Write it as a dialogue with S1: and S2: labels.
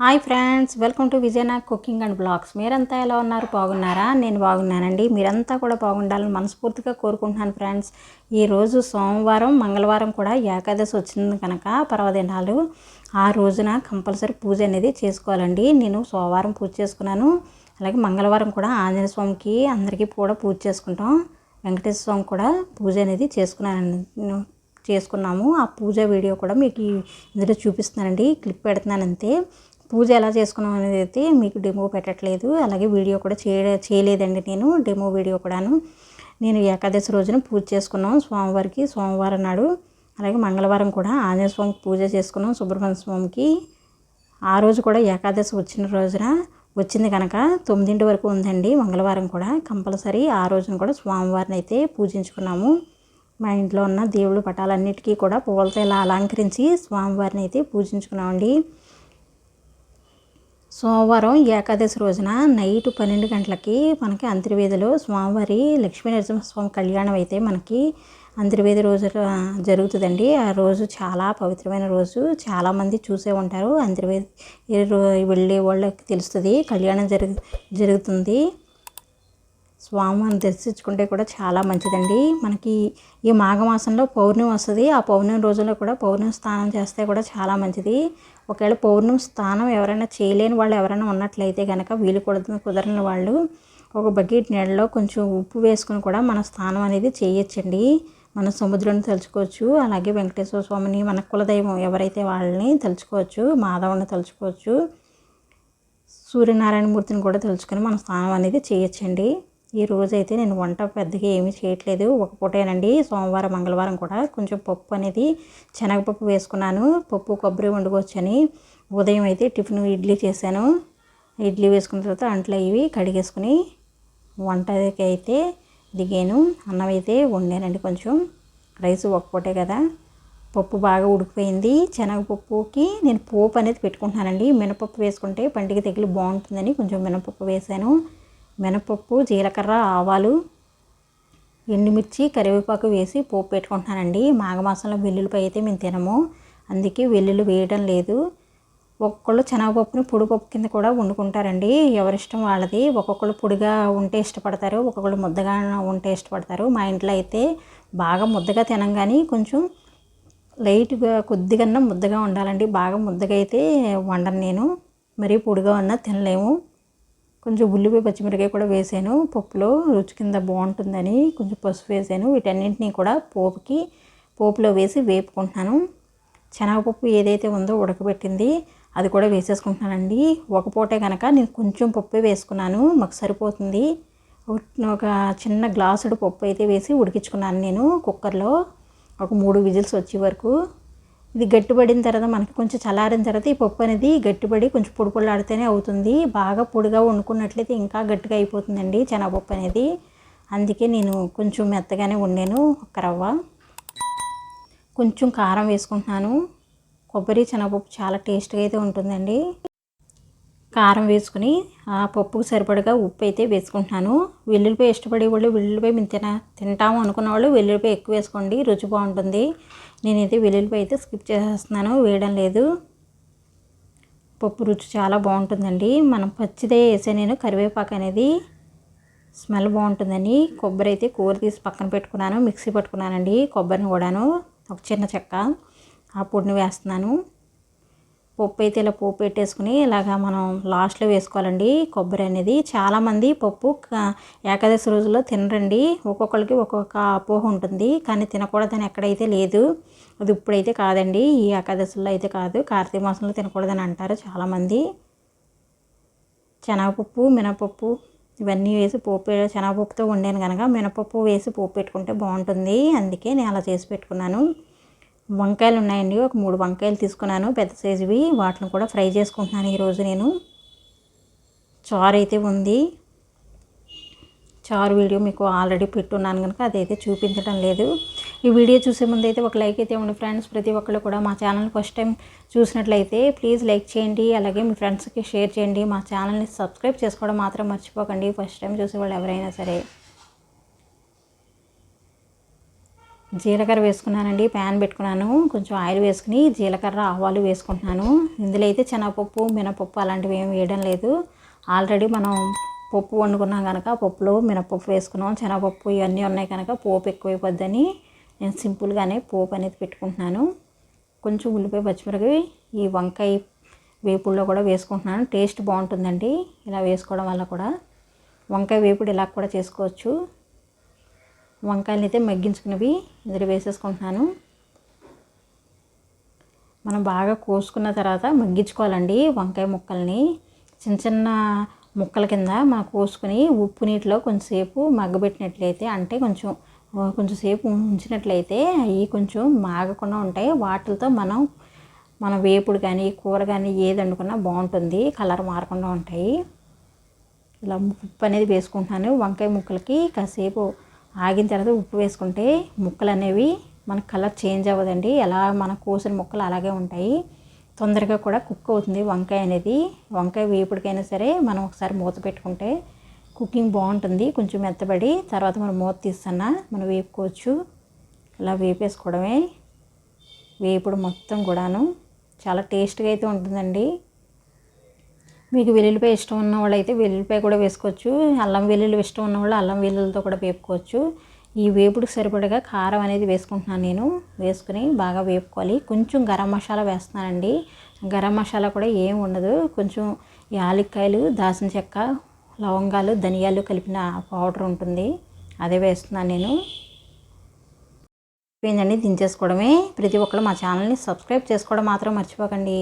S1: Hi friends welcome to Vijaynag cooking and blogs. మీరంతా ఎలా ఉన్నారు? బాగున్నారా? నేను బాగున్నానండి. మీరంతా కూడా బాగుండాలని మనస్ఫూర్తిగా కోరుకుంటున్నాను ఫ్రెండ్స్. ఈరోజు సోమవారం మంగళవారం కూడా ఏకాదశి వచ్చింది కనుక పర్వదినాలు. ఆ రోజున కంపల్సరీ పూజ అనేది చేసుకోవాలండి. నేను సోమవారం పూజ చేసుకున్నాను. అలాగే మంగళవారం కూడా ఆంజనేయ స్వామికి అందరికీ కూడా పూజ చేసుకుంటాం. వెంకటేశ్వర స్వామి కూడా పూజ అనేది చేసుకున్నాను చేసుకున్నాము. ఆ పూజ వీడియో కూడా మీకు ఇందులో చూపిస్తున్నానండి. క్లిప్ పెడుతున్నాను అంతే. పూజ ఎలా చేసుకున్నాం అనేది అయితే మీకు డెమో పెట్టట్లేదు. అలాగే వీడియో కూడా చేయ చేయలేదండి నేను డెమో వీడియో కూడాను. నేను ఏకాదశి రోజున పూజ చేసుకున్నాం స్వామివారికి సోమవారం నాడు. అలాగే మంగళవారం కూడా ఆంజనేయ స్వామికి పూజ చేసుకున్నాం సుబ్రహ్మణ్య స్వామికి. ఆ రోజు కూడా ఏకాదశి వచ్చిన రోజున వచ్చింది కనుక తొమ్మిదింటి వరకు ఉందండి మంగళవారం కూడా కంపల్సరీ. ఆ రోజున కూడా స్వామివారిని అయితే పూజించుకున్నాము. మా ఇంట్లో ఉన్న దేవుళ్ళ పటాలన్నిటికీ కూడా పువ్వులతో ఇలా అలంకరించి స్వామివారిని అయితే పూజించుకున్నామండి. సోమవారం ఏకాదశి రోజున నైట్ పన్నెండు గంటలకి మనకి అంతర్వేదిలో స్వామివారి లక్ష్మీ నరసింహస్వామి కళ్యాణం అయితే మనకి అంతర్వేది రోజు జరుగుతుందండి. ఆ రోజు చాలా పవిత్రమైన రోజు. చాలామంది చూసే ఉంటారు. అంతర్వేది వెళ్ళే వాళ్ళకి తెలుస్తుంది. కళ్యాణం జరుగు జరుగుతుంది. స్వామివారిని దర్శించుకుంటే కూడా చాలా మంచిదండి. మనకి ఈ మాఘమాసంలో పౌర్ణమి వస్తుంది. ఆ పౌర్ణమి రోజుల్లో కూడా పౌర్ణమి స్నానం చేస్తే కూడా చాలా మంచిది. ఒకవేళ పౌర్ణమి స్నానం ఎవరైనా చేయలేని వాళ్ళు ఎవరైనా ఉన్నట్లయితే కనుక వీలు కుదరని కుదరని వాళ్ళు ఒక బకెట్ నీళ్ళలో కొంచెం ఉప్పు వేసుకుని కూడా మన స్నానం అనేది చేయొచ్చండి. మన సముద్రాన్ని తలుచుకోవచ్చు అలాగే వెంకటేశ్వర స్వామిని మన కులదైవం ఎవరైతే వాళ్ళని తలుచుకోవచ్చు మాధవుని తలుచుకోవచ్చు సూర్యనారాయణమూర్తిని కూడా తలుచుకొని మన స్నానం అనేది చేయొచ్చండి. ఈ రోజైతే నేను వంట పెద్దగా ఏమీ చేయట్లేదు. ఒక పూటేనండి సోమవారం మంగళవారం కూడా కొంచెం పప్పు అనేది శనగపప్పు వేసుకున్నాను. పప్పు కొబ్బరి వండుకోవచ్చని ఉదయం అయితే టిఫిన్ ఇడ్లీ చేశాను. ఇడ్లీ వేసుకున్న తర్వాత అంట్లో ఇవి కడిగేసుకుని వంటకి అయితే దిగాను. అన్నం అయితే వండానండి కొంచెం. రైస్ ఒక పూటే కదా. పప్పు బాగా ఉడికిపోయింది. శనగపప్పుకి నేను పోపు అనేది పెట్టుకుంటున్నానండి. మినపప్పు వేసుకుంటే పండుగ తగిలి బాగుంటుందని కొంచెం మినపప్పు వేసాను మినపప్పు జీలకర్ర ఆవాలు ఎండుమిర్చి కరివేపాకు వేసి పోపు పెట్టుకుంటున్నానండి. మాఘమాసంలో వెల్లుల్లిపై అయితే మేము తినము. అందుకే వెల్లుల్లి వేయడం లేదు. ఒక్కొక్కళ్ళు శనగపప్పుని పొడిపప్పు కింద కూడా వండుకుంటారండి. ఎవరిష్టం వాళ్ళది. ఒక్కొక్కళ్ళు పొడిగా ఉంటే ఇష్టపడతారు. ఒక్కొక్కళ్ళు ముద్దగా ఉంటే ఇష్టపడతారు. మా ఇంట్లో అయితే బాగా ముద్దగా తినం కానీ కొంచెం లైట్గా కొద్దిగా ముద్దగా ఉండాలండి. బాగా ముద్దగా అయితే వండను నేను. మరీ పొడిగా ఉన్నా తినలేము. కొంచెం ఉల్లిపాయ పచ్చిమిరకాయ కూడా వేసాను. పప్పులో రుచి కింద బాగుంటుందని కొంచెం పసుపు వేసాను. వీటన్నింటినీ కూడా పోపుకి పోపులో వేసి వేపుకుంటున్నాను. శనగపప్పు ఏదైతే ఉందో ఉడకబెట్టింది అది కూడా వేసేసుకుంటున్నానండి. ఒక పూటే కనుక నేను కొంచెం పప్పు వేసుకున్నాను మాకు సరిపోతుంది. ఒక- ఒక చిన్న గ్లాసుడు పప్పు అయితే వేసి ఉడికించుకున్నాను నేను కుక్కర్లో. ఒక మూడు విజిల్స్ వచ్చే వరకు ఇది గట్టిపడిన తర్వాత మనకి కొంచెం చల్లారిన తర్వాత ఈ పప్పు అనేది గట్టిపడి కొంచెం పొడి పొడిలాడితేనే అవుతుంది. బాగా పొడిగా వండుకున్నట్లయితే ఇంకా గట్టిగా అయిపోతుందండి శనగపప్పు అనేది. అందుకే నేను కొంచెం మెత్తగానే వండాను ఒక రవ్వ. కొంచెం కారం వేసుకుంటున్నాను. కొబ్బరి శనగపప్పు చాలా టేస్ట్గా అయితే ఉంటుందండి. కారం వేసుకుని ఆ పప్పుకు సరిపడగా ఉప్పు అయితే వేసుకుంటున్నాను. వెల్లుల్లిపాయ ఇష్టపడే వాళ్ళు వెల్లుల్లిపాయ మేము తిన తింటాము అనుకున్న వాళ్ళు వెల్లుల్లిపాయ ఎక్కువ వేసుకోండి రుచి బాగుంటుంది. నేనైతే వెల్లుల్లిపాయ అయితే స్కిప్ చేసేస్తున్నాను వేయడం లేదు. పప్పు రుచి చాలా బాగుంటుందండి. మనం పచ్చిదే వేసే నేను కరివేపాకు అనేది స్మెల్ బాగుంటుందని కొబ్బరి అయితే కూర తీసి పక్కన పెట్టుకున్నాను మిక్సీ పెట్టుకున్నానండి కొబ్బరిని కూడాను ఒక చిన్న చెక్క ఆ పొడిని వేస్తున్నాను. పప్పు అయితే ఇలా పోపు పెట్టేసుకుని ఇలాగా మనం లాస్ట్లో వేసుకోవాలండి. కొబ్బరి అనేది చాలామంది పప్పు ఏకాదశి రోజుల్లో తినరండి. ఒక్కొక్కరికి ఒక్కొక్క అపోహ ఉంటుంది. కానీ తినకూడదని ఎక్కడైతే లేదు అది ఇప్పుడైతే కాదండి. ఈ ఏకాదశిలో అయితే కాదు. కార్తీక మాసంలో తినకూడదని అంటారు చాలామంది. శనగపప్పు మినపప్పు ఇవన్నీ వేసి పోపు శనగపప్పుతో వండాను కనుక మినపప్పు వేసి పోపు పెట్టుకుంటే బాగుంటుంది. అందుకే నేను అలా చేసి పెట్టుకున్నాను. వంకాయలు ఉన్నాయండి ఒక మూడు వంకాయలు తీసుకున్నాను. పెద్ద సైజువి వాటిని కూడా ఫ్రై చేసుకుంటున్నాను ఈరోజు నేను. చారు అయితే ఉంది. చారు వీడియో మీకు ఆల్రెడీ పెట్టున్నాను కనుక అదైతే చూపించడం లేదు. ఈ వీడియో చూసే ముందు అయితే ఒక లైక్ అయితే ఉండి ఫ్రెండ్స్. ప్రతి ఒక్కళ్ళు కూడా మా ఛానల్ ఫస్ట్ టైం చూసినట్లయితే ప్లీజ్ లైక్ చేయండి. అలాగే మీ ఫ్రెండ్స్కి షేర్ చేయండి. మా ఛానల్ని సబ్స్క్రైబ్ చేసుకోవడం మాత్రం మర్చిపోకండి. ఫస్ట్ టైం చూసే వాళ్ళు ఎవరైనా సరే. జీలకర్ర వేసుకున్నానండి ప్యాన్ పెట్టుకున్నాను కొంచెం ఆయిల్ వేసుకుని జీలకర్ర ఆవాలు వేసుకుంటున్నాను. ఇందులో అయితే శనగపప్పు మినపప్పు అలాంటివి ఏమి వేయడం లేదు. ఆల్రెడీ మనం పప్పు వండుకున్నాం కనుక పప్పులో మినపప్పు వేసుకున్నాం. శనగపప్పు ఇవన్నీ ఉన్నాయి కనుక పోపు ఎక్కువైపోద్దని నేను సింపుల్గానే పోపు అనేది పెట్టుకుంటున్నాను. కొంచెం ఉల్లిపాయ పచ్చిమిరపకాయ ఈ వంకాయ వేపుల్లో కూడా వేసుకుంటున్నాను. టేస్ట్ బాగుంటుందండి ఇలా వేసుకోవడం వల్ల కూడా. వంకాయ వేపుడు ఇలా కూడా చేసుకోవచ్చు. వంకాయలు అయితే మగ్గించుకున్నవి ఇందులో వేసేసుకుంటున్నాను. మనం బాగా కోసుకున్న తర్వాత మగ్గించుకోవాలండి వంకాయ ముక్కల్ని. చిన్న చిన్న ముక్కల కింద మనం కోసుకుని ఉప్పు నీటిలో కొంచెంసేపు మగ్గబెట్టినట్లయితే అంటే కొంచెం కొంచెం సేపు ఉంచినట్లయితే అవి కొంచెం మాగకుండా ఉంటాయి. వాటితో మనం మన వేపుడు కానీ కూర కానీ ఏది వండుకున్నా బాగుంటుంది కలర్ మారకుండా ఉంటాయి. ఇలా ఉప్పు అనేది వేసుకుంటున్నాను వంకాయ ముక్కలకి. కాసేపు ఆగిన తర్వాత ఉప్పు వేసుకుంటే ముక్కలు అనేవి మన కలర్ చేంజ్ అవ్వదండి. ఎలా మన కోసిన ముక్కలు అలాగే ఉంటాయి. తొందరగా కూడా కుక్ అవుతుంది వంకాయ అనేది. వంకాయ వేపుడికైనా సరే మనం ఒకసారి మూత పెట్టుకుంటే కుకింగ్ బాగుంటుంది. కొంచెం మెత్తబడి తర్వాత మనం మూత తీస్తున్నా మనం వేపుకోవచ్చు. ఇలా వేపేసుకోవడమే. వేపుడు మొత్తం కూడాను చాలా టేస్ట్గా అయితే ఉంటుందండి. మీకు వెల్లుల్లిపాయ ఇష్టం ఉన్న వాళ్ళు వెల్లుల్లిపాయ కూడా వేసుకోవచ్చు. అల్లం వెల్లుల్లి ఇష్టం ఉన్న వాళ్ళు అల్లం వెల్లుల్లితో కూడా వేపుకోవచ్చు. ఈ వేపుడుకి సరిపడగా కారం అనేది వేసుకుంటున్నాను నేను. వేసుకుని బాగా వేపుకోవాలి. కొంచెం గరం మసాలా వేస్తున్నానండి. గరం మసాలా కూడా ఏం ఉండదు. కొంచెం యాలక్కాయలు దాసిన చెక్క లవంగాలు ధనియాలు కలిపిన పౌడర్ ఉంటుంది. అదే వేస్తున్నాను నేను. ఏంటండి దించేసుకోవడమే. ప్రతి ఒక్కరు మా ఛానల్ని సబ్స్క్రైబ్ చేసుకోవడం మాత్రం మర్చిపోకండి.